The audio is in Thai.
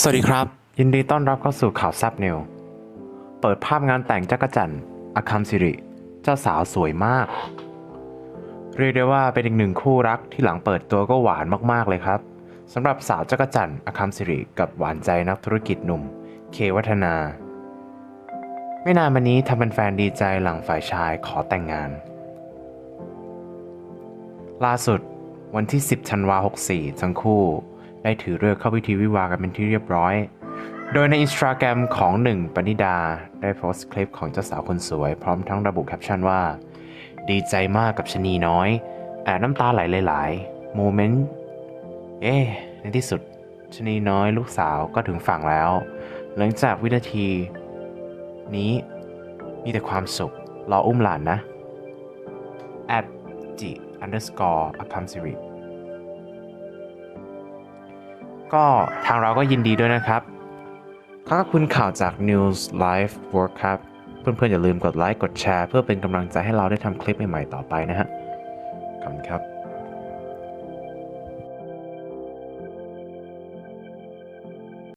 สวัสดีครับ ยินดีต้อนรับเข้าสู่ข่าวแซบนิว เปิดภาพงานแต่งจักรจันทร์อาคัมสิริ เจ้าสาวสวยมาก เรียกได้ว่าเป็นอีกหนึ่งคู่รักที่หลังเปิดตัวก็หวานมากๆเลยครับสำหรับสาวจักรจันทร์อาคัมสิริ กับหวานใจนักธุรกิจหนุ่ม เควัฒนา ไม่นานมานี้ทำเป็นแฟนดีใจหลังฝ่ายชายขอแต่งงาน ล่าสุดวันที่ 10 ธันวา64ทั้งคู่ ได้ถือเลิกเข้าพิธีวิวากันเป็นที่เรียบร้อย โดยในอินสตาแกรมของหนึ่งปณิดา ได้โพสต์คลิปของเจ้าสาวคนสวย พร้อมทั้งระบุแคปชั่นว่า ดีใจมากกับชนีน้อยแอบน้ำตาไหลหลายๆโมเมนต์เอ๊ในที่สุดชนีน้อยลูกสาวก็ถึงฝั่งแล้ว หลังจากวินาที นี้มีแต่ความสุขรออุ้มหลานนะ at g underscore a p a m s i ก็ทางเราก็ยินดีด้วยนะครับขอบคุณข่าวจาก News Live Work ครับ เพื่อนๆ อย่าลืมกดไลค์กดแชร์ เพื่อเป็นกำลังใจให้เราได้ทำคลิปใหม่ๆต่อไปนะฮะขอบคุณครับ